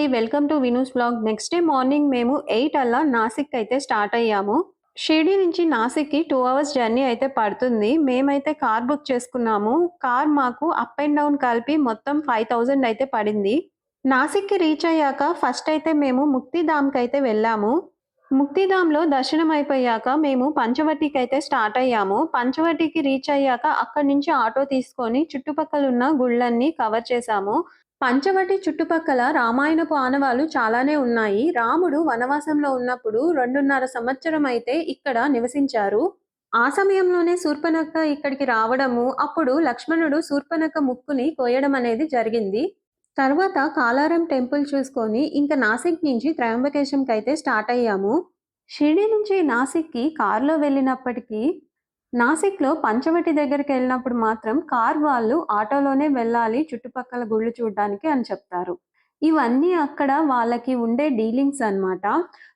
అండి. Welcome to Vinu's blog. Next day morning మేము eight అలా నాసిక్ అయితే స్టార్ట్ అయ్యాము. షిరిడి నుంచి నాసిక్కి టూ అవర్స్ జర్నీ అయితే పడుతుంది. మేమైతే కార్ బుక్ చేసుకున్నాము. కార్ మాకు అప్ అండ్ డౌన్ కలిపి మొత్తం ఫైవ్ థౌజండ్ అయితే పడింది. నాసిక్కి రీచ్ అయ్యాక ఫస్ట్ అయితే మేము ముక్తిధామ్కి అయితే వెళ్ళాము. ముక్తిధామ్లో దర్శనం అయిపోయాక మేము పంచవటికి అయితే స్టార్ట్ అయ్యాము. పంచవటికి రీచ్ అయ్యాక అక్కడి నుంచి ఆటో తీసుకొని చుట్టుపక్కల ఉన్న గుళ్ళన్నీ కవర్ చేశాము. పంచవటి చుట్టుపక్కల రామాయణపు ఆనవాలు చాలానే ఉన్నాయి. రాముడు వనవాసంలో ఉన్నప్పుడు రెండున్నర సంవత్సరం అయితే ఇక్కడ నివసించారు. ఆ సమయంలోనే శూర్పనఖ ఇక్కడికి రావడము అప్పుడు లక్ష్మణుడు శూర్పనఖ ముక్కుని కోయడం అనేది జరిగింది. తర్వాత కాలారం టెంపుల్ చూసుకొని ఇంకా నాసిక్ నుంచి త్రయంబకేశంకి అయితే స్టార్ట్ అయ్యాము. షిరిడి నుంచి నాసిక్కి కారులో వెళ్ళినప్పటికీ నాసిక్లో పంచవటి దగ్గరికి వెళ్ళినప్పుడు మాత్రం కార్ వాళ్ళు ఆటోలోనే వెళ్ళాలి చుట్టుపక్కల గుళ్ళు చూడడానికి అని చెప్తారు. ఇవన్నీ అక్కడ వాళ్ళకి ఉండే డీలింగ్స్ అన్నమాట.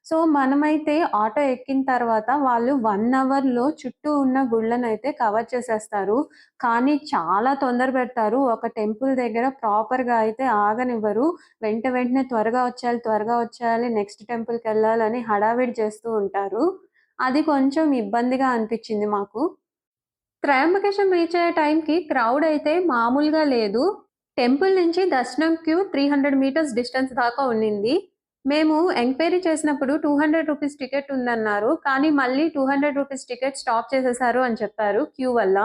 సో మనమైతే ఆటో ఎక్కిన తర్వాత వాళ్ళు వన్ అవర్లో చుట్టూ ఉన్న గుళ్ళను అయితే కవర్ చేసేస్తారు. కానీ చాలా తొందర పెడతారు. ఒక టెంపుల్ దగ్గర ప్రాపర్గా అయితే ఆగనివ్వరు. వెంట వెంటనే త్వరగా వచ్చేయాలి త్వరగా వచ్చేయాలి నెక్స్ట్ టెంపుల్కి వెళ్ళాలని హడావిడి చేస్తూ ఉంటారు. అది కొంచెం ఇబ్బందిగా అనిపించింది మాకు. త్రయంబకేశం రీచ్ అయ్యే టైంకి క్రౌడ్ అయితే మామూలుగా లేదు. టెంపుల్ నుంచి దర్శనం queue three hundred metres distance దాకా ఉండింది మేము ఎంక్వైరీ చేసినప్పుడు టూ హండ్రెడ్ రూపీస్ టికెట్ ఉందన్నారు. కానీ మళ్ళీ two hundred rupees ticket stop చేసేసారు అని చెప్పారు క్యూ వల్ల.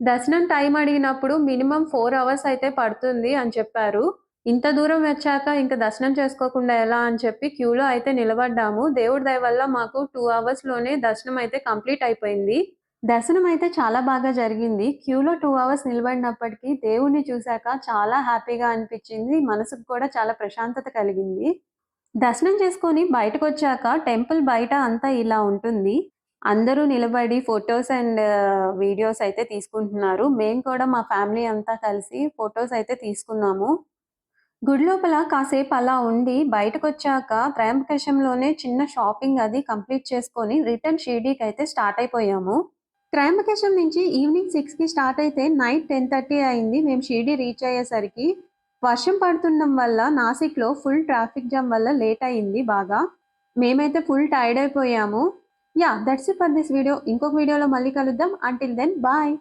దర్శనం టైం అడిగినప్పుడు మినిమం ఫోర్ అవర్స్ అయితే పడుతుంది అని చెప్పారు. ఇంత దూరం వచ్చాక ఇంకా దర్శనం చేసుకోకుండా ఎలా అని చెప్పి క్యూలో అయితే నిలబడ్డాము. దేవుడి దయ వల్ల మాకు టూ అవర్స్లోనే దర్శనం అయితే కంప్లీట్ అయిపోయింది. దర్శనం అయితే చాలా బాగా జరిగింది. క్యూలో టూ అవర్స్ నిలబడినప్పటికీ దేవుణ్ణి చూశాక చాలా హ్యాపీగా అనిపించింది. మనసుకు కూడా చాలా ప్రశాంతత కలిగింది. దర్శనం చేసుకొని బయటకు వచ్చాక టెంపుల్ బయట అంతా ఇలా ఉంటుంది. అందరూ నిలబడి ఫొటోస్ అండ్ వీడియోస్ అయితే తీసుకుంటున్నారు. మేము కూడా మా ఫ్యామిలీ అంతా కలిసి ఫొటోస్ అయితే తీసుకున్నాము. గుడి లోపల కాసేపు అలా ఉండి బయటకు వచ్చాక త్రయంబకేశంలోనే చిన్న షాపింగ్ అది కంప్లీట్ చేసుకొని రిటర్న్ షిరిడీకి అయితే స్టార్ట్ అయిపోయాము. త్రయంబకేశం నుంచి ఈవినింగ్ సిక్స్కి స్టార్ట్ అయితే నైట్ టెన్ థర్టీ అయింది. మేము షిరిడి రీచ్ అయ్యేసరికి వర్షం పడుతుండడం వల్ల నాసిక్లో ఫుల్ ట్రాఫిక్ జామ్ వల్ల లేట్ అయింది బాగా. మేమైతే ఫుల్ టైర్డ్ అయిపోయాము. Yeah that's for this video. ఇంకొక వీడియోలో మళ్ళీ కలుద్దాం. Until then bye